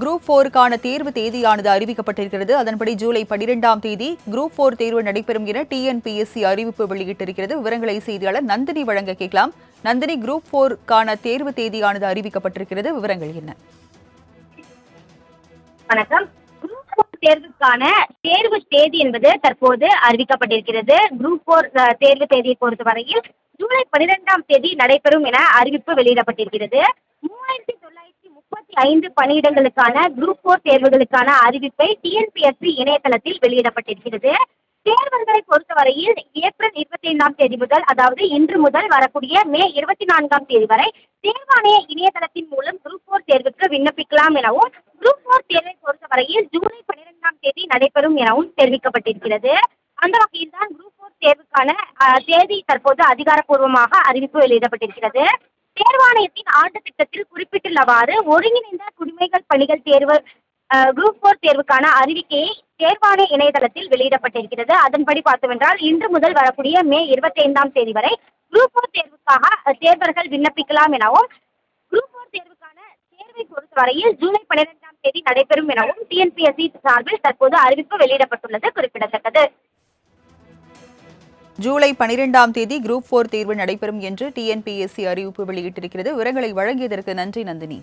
Group போருக்கான தேர்வு தேதியானது அறிவிக்கப்பட்டிருக்கிறது. அதன்படி ஜூலை பனிரெண்டாம் தேதி குரூப் போர் தேர்வு நடைபெறும் என டிஎன்பிஎஸ்சி அறிவிப்பு வெளியிட்டிருக்கிறது. விவரங்களை செய்தியாளர் நந்தினி வழங்க கேட்கலாம். நந்தினி குரூப் போருக்கான தேர்வு தேதியானது அறிவிக்கப்பட்டிருக்கிறது. விவரங்கள் என்ன? வணக்கம். குரூப் தேர்வுக்கான தேர்வு தேதி என்பது தற்போது அறிவிக்கப்பட்டிருக்கிறது. குரூப் போர் அஹ், தேர்வு தேதியை பொறுத்தவரையில் ஜூலை பனிரெண்டாம் தேதி நடைபெறும் என அறிவிப்பு வெளியிடப்பட்டிருக்கிறது. இருபத்தி ஐந்து பணியிடங்களுக்கான குரூப் ஃபோர் தேர்வுகளுக்கான அறிவிப்பை டிஎன்பிஎஸ்சி இணையதளத்தில் வெளியிடப்பட்டிருக்கிறது. தேர்வுகளை பொறுத்தவரையில் ஏப்ரல் இருபத்தி ஐந்தாம் தேதி முதல் அதாவது இன்று முதல் வரக்கூடிய மே இருபத்தி நான்காம் தேதி வரை தேர்வாணைய இணையதளத்தின் மூலம் குரூப் ஃபோர் தேர்வுக்கு விண்ணப்பிக்கலாம் எனவும் குரூப் ஃபோர் தேர்வை பொறுத்தவரையில் ஜூலை பன்னிரெண்டாம் தேதி நடைபெறும் எனவும் தெரிவிக்கப்பட்டிருக்கிறது. அந்த வகையில் தான் குரூப் போர் தேர்வுக்கான தேதி தற்போது அதிகாரப்பூர்வமாக அறிவிப்பு வெளியிடப்பட்டிருக்கிறது. தேர்வாணையத்தின் ஆண்டு திட்டத்தில் குறிப்பிட்டுள்ளவாறு ஒருங்கிணைந்த குடிமைகள் பணிகள் தேர்வு குரூப் ஃபோர் தேர்வுக்கான அறிவிக்கையை தேர்வாணைய இணையதளத்தில் வெளியிடப்பட்டிருக்கிறது. அதன்படி பார்த்தோமென்றால் இன்று முதல் வரக்கூடிய மே இருபத்தி ஐந்தாம் தேதி வரை குரூப் ஃபோர் தேர்வுக்காக தேர்வர்கள் விண்ணப்பிக்கலாம் எனவும் குரூப் போர் தேர்வுக்கான தேர்வை பொறுத்தவரையில் ஜூலை பன்னிரெண்டாம் தேதி நடைபெறும் எனவும் டிஎன்பிஎஸ்சி சார்பில் தற்போது அறிவிப்பு வெளியிடப்பட்டுள்ளது குறிப்பிடத்தக்கது. ஜூலை பனிரெண்டாம் தேதி குரூப் போர் தேர்வு நடைபெறும் என்று டிஎன்பிஎஸ்சி அறிவிப்பு வெளியிட்டிருக்கிறது. விவரங்களை வழங்கியதற்கு நன்றி நந்தினி.